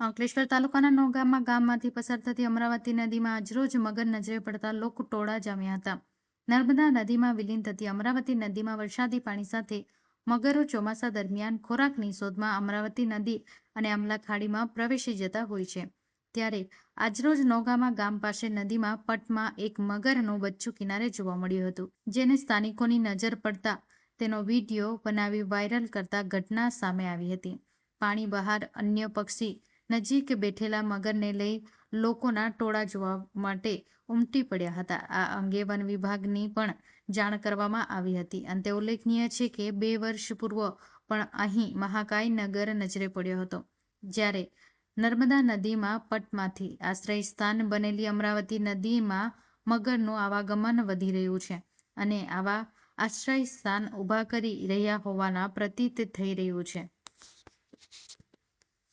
અંકલેશ્વર તાલુકાના નોગામા ગામમાંથી પસાર થતી અમરાવતી નદીમાં આજરોજ મગર નજરે પડતા લોકો ટોળા જામ્યા હતા. નર્મદા નદીમાં વિલીન થતી અમરાવતી નદીમાં વરસાદી પાણી સાથે મગરો ચોમાસા દરમિયાન ખોરાકની શોધમાં અમરાવતી નદી અને અમલા ખાડીમાં પ્રવેશી જતા હોય છે. ત્યારે આજરોજ નોગામા ગામ પાસે નદીમાં પટમાં એક મગરનું બચ્ચું કિનારે જોવા મળ્યું હતું, જેને સ્થાનિકોની નજર પડતા તેનો વીડિયો બનાવી વાયરલ કરતા ઘટના સામે આવી હતી. પાણી બહાર અન્ય પક્ષી નજીક બેઠેલા મગરને લઈ લોકોના ટોળા જોવા માટે ઉમટી પડ્યા હતા. આ અંગે વન વિભાગની પણ જાણ કરવામાં આવી હતી. અંતે ઉલ્લેખનીય છે કે બે વર્ષ પૂર્વ પણ અહીં મહાકાય નગર નજરે પડ્યો હતો, જ્યારે નર્મદા નદીમાં પટમાંથી આશ્રય સ્થાન બનેલી અમરાવતી નદીમાં મગરનું આવાગમન વધી રહ્યું છે અને આવા આશ્રય સ્થાન ઊભા કરી રહ્યા હોવાના પ્રતીત થઈ રહ્યું છે.